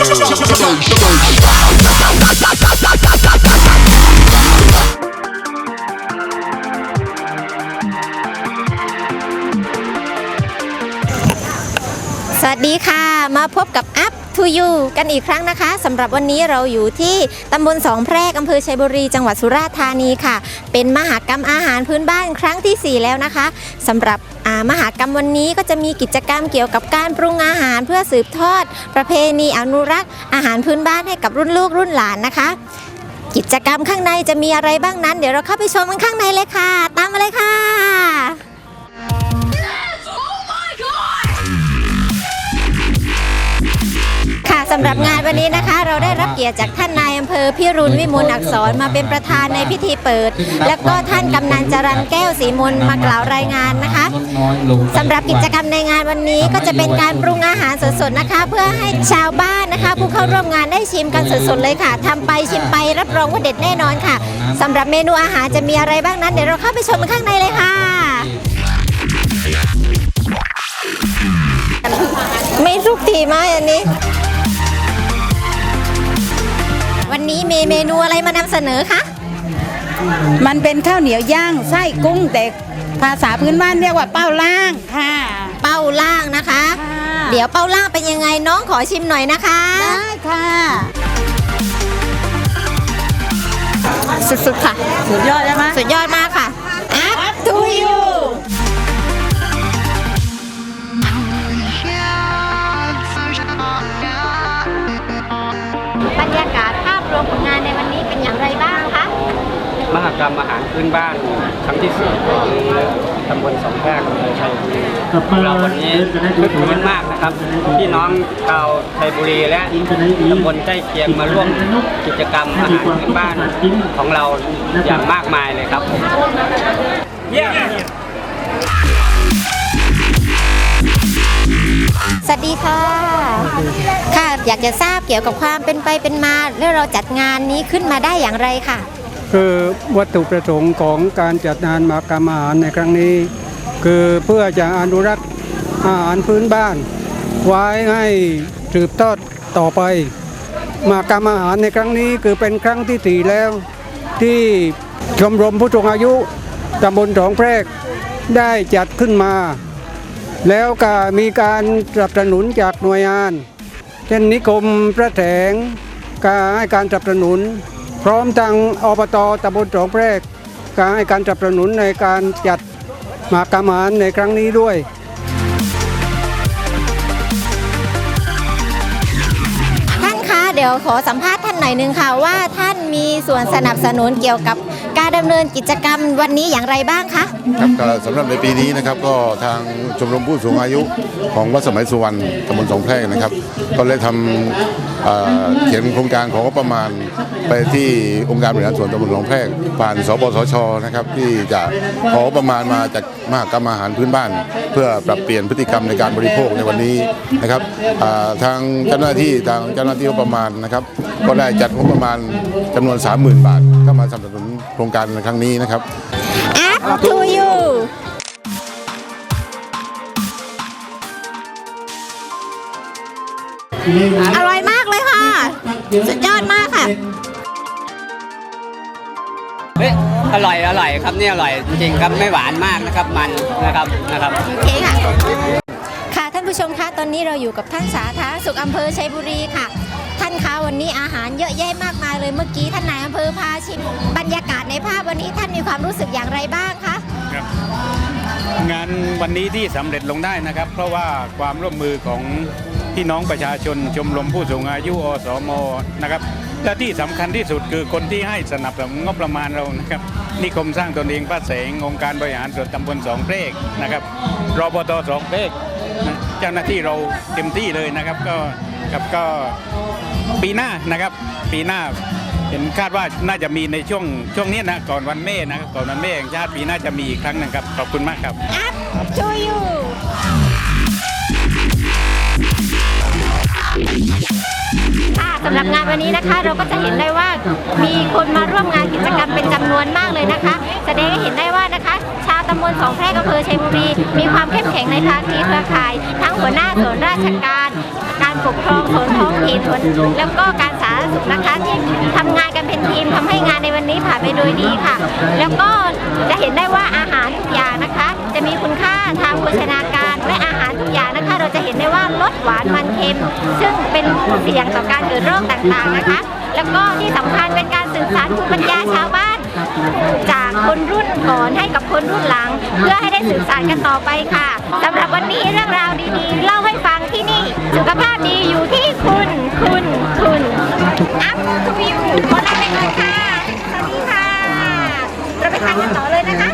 สวัสดีค่ะ มาพบกับ Up to You กันอีกครั้งนะคะสำหรับวันนี้เราอยู่ที่ตำบลสองแพรกอำเภอชัยบุรีจังหวัดสุราษฎร์ธานีค่ะ เป็นมหากรรมอาหารพื้นบ้านครั้งทีสี่4 แล้วนะคะสำหรับ มหากรรมวันนี้ก็จะมีกิจกรรมเกี่ยวกับการปรุงอาหารเพื่อสืบทอด ประเพณีอนุรักษ์อาหารพื้นบ้านให้กับรุ่นลูกรุ่นหลานนะคะ กิจกรรมข้างในจะมีอะไรบ้างนั้น เดี๋ยวเราเข้าไปชมกันข้างในเลยค่ะ ตามมาเลยค่ะค่ะสำหรับงานวันนี้นะคะ เราได้รับเกียรติจากท่านนายอำเภอพิรุณวิมลอักษรมาเป็นประธานในพิธีเปิด แล้วก็ท่านกำนันจรันแก้วศรีมนมากล่าวรายงานนะคะ สำหรับกิจกรรมในงานวันนี้ก็จะเป็นการปรุงอาหารสดๆนะคะ เพื่อให้ชาวบ้านนะคะ ผู้เข้าร่วมงานได้ชิมกันสดๆเลยค่ะทำไปชิมไปรับรองว่าเด็ดแน่นอนค่ะสำหรับเมนูอาหารจะมีอะไรบ้างนั้นเดี๋ยวเราเข้าไปชมกันข้างในเลยค่ะไม่ทุกทีมากอันนี้วันนี้มีเมนูอะไรมานำเสนอคะ มันเป็นข้าวเหนียวย่างไส้กุ้งแต่ ภาษาพื้นบ้านเรียกว่าเป้าล่างค่ะ เป้าล่างนะคะค่ะเดี๋ยวเป้าล่างเป็นยังไงน้องขอชิมหน่อยนะคะ ได้ค่ะ สุดๆค่ะ สุดยอดใช่ไหมสุดยอดมากค่ะ Up to you บ กรรมอาหารพื้นบ้านครั้งที่สี่ของตำบลสองแพรกอำเภอชัยบุรีเราวันนี้คึกคืนมากนะครับพี่น้องชาวชัยบุรีและตำบลใกล้เคียงมาร่วมกิจกรรมอาหารพื้นบ้านของเราอย่างมากมายเลยครับผมเยี่ยมสวัสดีค่ะ ค่ะ อยากจะทราบเกี่ยวกับความเป็นไปเป็นมา แล้วเราจัดงานนี้ขึ้นมาได้อย่างไรค่ะ คือวัตถุประสงค์ของการจัดงานมากรรมอาหารในครั้งนี้ คือเพื่อจะอนุรักษ์อาหารพื้นบ้าน ไว้ให้สืบทอดต่อไป มากรรมอาหารในครั้งนี้คือเป็นครั้งที่สี่แล้ว ที่ชมรมผู้สูงอายุตำบลสองแพรกได้จัดขึ้นมา แล้วก็มีการสนับสนุนจากหน่วยงาน เช่นนิคมพระแสงก็ให้การสนับสนุน พร้อมทางอบตตำบลสองแพรกก็ให้การสนับสนุนในการจัดมหากรรมอาหารในครั้งนี้ด้วยท่านคะเดี๋ยวขอสัมภาษณ์ท่านหน่อยหนึงค่ะว่าท่านมีส่วนสนับสนุนเกี่ยวกับการดำเนินกิจกรรมวันนี้อย่างไรบ้างคะครับก็สำหรับในปีนี้นะครับก็ทางชมรมผู้สูงอายุของวัดสมัยสุวรรณตำบลสองแพร่นะครับ ก็เลยทำ เอ่อเขียนโครงการของงบประมาณไปที่องค์การบริหารส่วนตำบลสองแพร่ผ่านสปสชนะครับที่จะของบประมาณมาจากมหากรรมอาหารพื้นบ้าน เพื่อปรับเปลี่ยนพฤติกรรมในการบริโภคในวันนี้นะครับอ่าทางเจ้าหน้าที่ทางเจ้าหน้าที่งบประมาณนะครับ ก็ได้จัดงบประมาณจำนวน 30,000 บาทเข้ามาสนับสนุนโครงการในครั้งนี้นะครับ Up to you อร่ สุดยอดมากค่ะ เฮ้ยอร่อยอร่อยครับนี่อร่อยจริงครับไม่หวานมากนะครับมันนะครับนะครับโอเคค่ะ ค่ะท่านผู้ชมคะตอนนี้เราอยู่กับท่านสาธารณสุขอำเภอชัยบุรีค่ะ ท่านคะวันนี้อาหารเยอะแยะมากมายเลยเมื่อกี้ท่านนายอำเภอพาชิมบรรยากาศในภาพวันนี้ท่านมีความรู้สึกอย่างไรบ้างคะครับงานวันนี้ที่สำเร็จลงได้นะครับ เพราะว่าความร่วมมือของ พี่น้องประชาชนชมรมผู้สูงอายุอสมนะครับและที่สำคัญที่สุดคือคนที่ให้สนับสนุนงบประมาณเรานะครับนิคมสร้างตนเองพระแสงองค์การบริหารส่วนตำบลสองเพลกนะครับรปตสองเพลกเจ้าหน้าที่เราเต็มที่เลยนะครับก็กับก็ปีหน้านะครับปีหน้าเห็นคาดว่าน่าจะมีในช่วงช่วงนี้นะก่อนวันแม่นะครับก่อนวันแม่แห่งชาติปีหน้าจะมีอีกครั้งหนึ่งครับขอบคุณมากครับ Up to you ค่ สำหรับงานวันนี้นะคะ เราก็จะเห็นได้ว่ามีคนมาร่วมงานกิจกรรมเป็นจำนวนมากเลยนะคะ แสดงให้เห็นได้ว่านะคะ ชาวตำบลสองแพร่อำเภอชัยบุรี มีความเข้มแข็งในทางทีเครือข่าย ทั้งหัวหน้าส่วนราชการ การปกครองส่วนท้องถิ่นแล้วก็การสาธารณสุขนะคะที่ทำงานกันเป็นทีมทำให้งานในวันนี้ผ่านไปโดยดีค่ะ แล้วก็จะเห็นได้ว่าอาหารทุก ได้ว่าลดหวานมันเค็ม ซึ่งเป็นเสี่ยงต่อการเกิดโรคต่างๆนะคะ แล้วก็ที่สำคัญเป็นการสื่อสารภูมิปัญญาชาวบ้าน จากคนรุ่นก่อนให้กับคนรุ่นหลัง เพื่อให้ได้สื่อสารกันต่อไปค่ะสำหรับวันนี้เรื่องราวดีๆ เล่าให้ฟังที่นี่ สุขภาพดีอยู่ที่คุณคุณคุณอัพทูวิวขอลาไปก่อนค่ะสวัสดีค่ะเราไปทานกันต่อเลยนะคะ